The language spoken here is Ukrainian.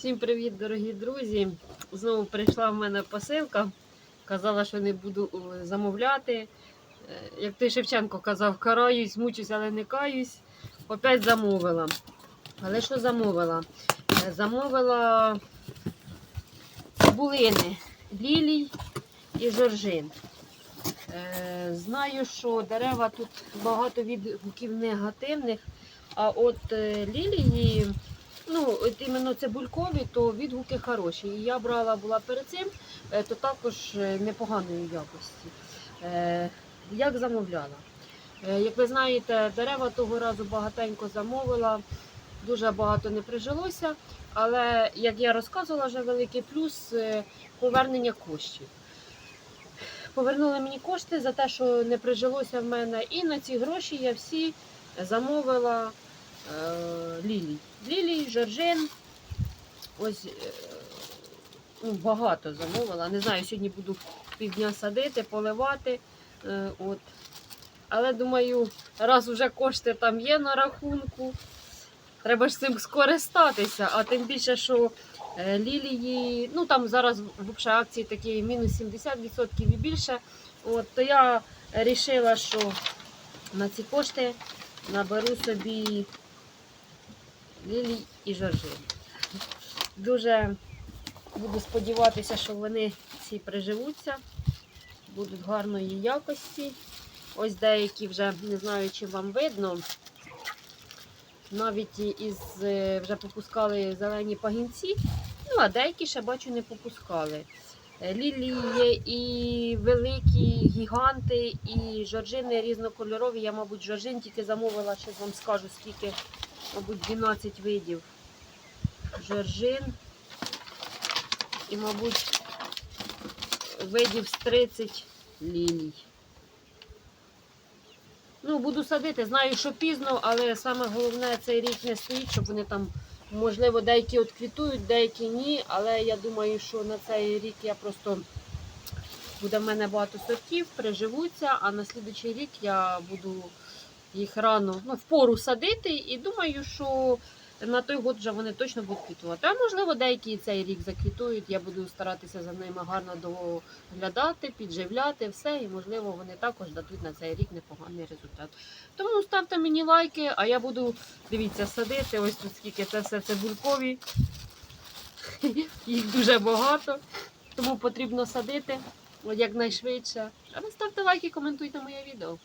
Всім привіт, дорогі друзі! Знову прийшла в мене посилка. Казала, що не буду е, замовляти. Е, Як той Шевченко казав, караюсь, мучусь, але не каюсь. Опять замовила. Але що замовила? Е, Замовила цибулини, лілій і жоржин. Знаю, що дерева тут багато відгуків негативних, а от лілії. Ну, от іменно цибулькові, то відгуки хороші. І я брала була перед цим, е, то також е, непоганої якості. Е, Як замовляла? Як ви знаєте, дерева того разу багатенько замовила, дуже багато не прижилося. Але, як я розказувала, вже великий плюс повернення коштів. Повернули мені кошти за те, що не прижилося в мене. І на ці гроші я всі замовила лілій. Лілій, жоржин. Ось е, ну, багато замовила. Не знаю, сьогодні буду півдня садити, поливати. Е, от. Але думаю, раз вже кошти там є на рахунку, треба ж цим скористатися. А тим більше, що е, лілії, ну там зараз взагалі акції такі мінус 70% і більше. От, то я вирішила, що на ці кошти наберу собі лілій і жоржин. Дуже буду сподіватися, що вони всі приживуться, будуть гарної якості. Ось деякі вже не знаю, чи вам видно. Навіть із е, вже попускали зелені пагінці, ну а деякі ще бачу не попускали. Е, Лілії і великі гіганти, і жоржини різнокольорові. Я, мабуть, жоржин тільки замовила, ще вам скажу, скільки, мабуть, 12 видів жоржин. І, мабуть, видів з 30 лілій. Ну, буду садити. Знаю, що пізно, але саме головне цей рік не стоїть, щоб вони там, можливо, деякі от квітують, деякі ні. Але я думаю, що на цей рік я просто буде в мене багато сортів, приживуться, а на слідуючий рік я буду їх рано ну, в пору садити. І думаю, що на той год вже вони точно будуть квітувати. А можливо, деякі цей рік заквітують. Я буду старатися за ними гарно доглядати, підживляти все, і можливо вони також дадуть на цей рік непоганий результат. Тому ставте мені лайки, а я буду дивіться садити. Ось тут скільки це все цибулькові. Їх дуже багато, тому потрібно садити якнайшвидше. А ви ставте лайки, коментуйте моє відео.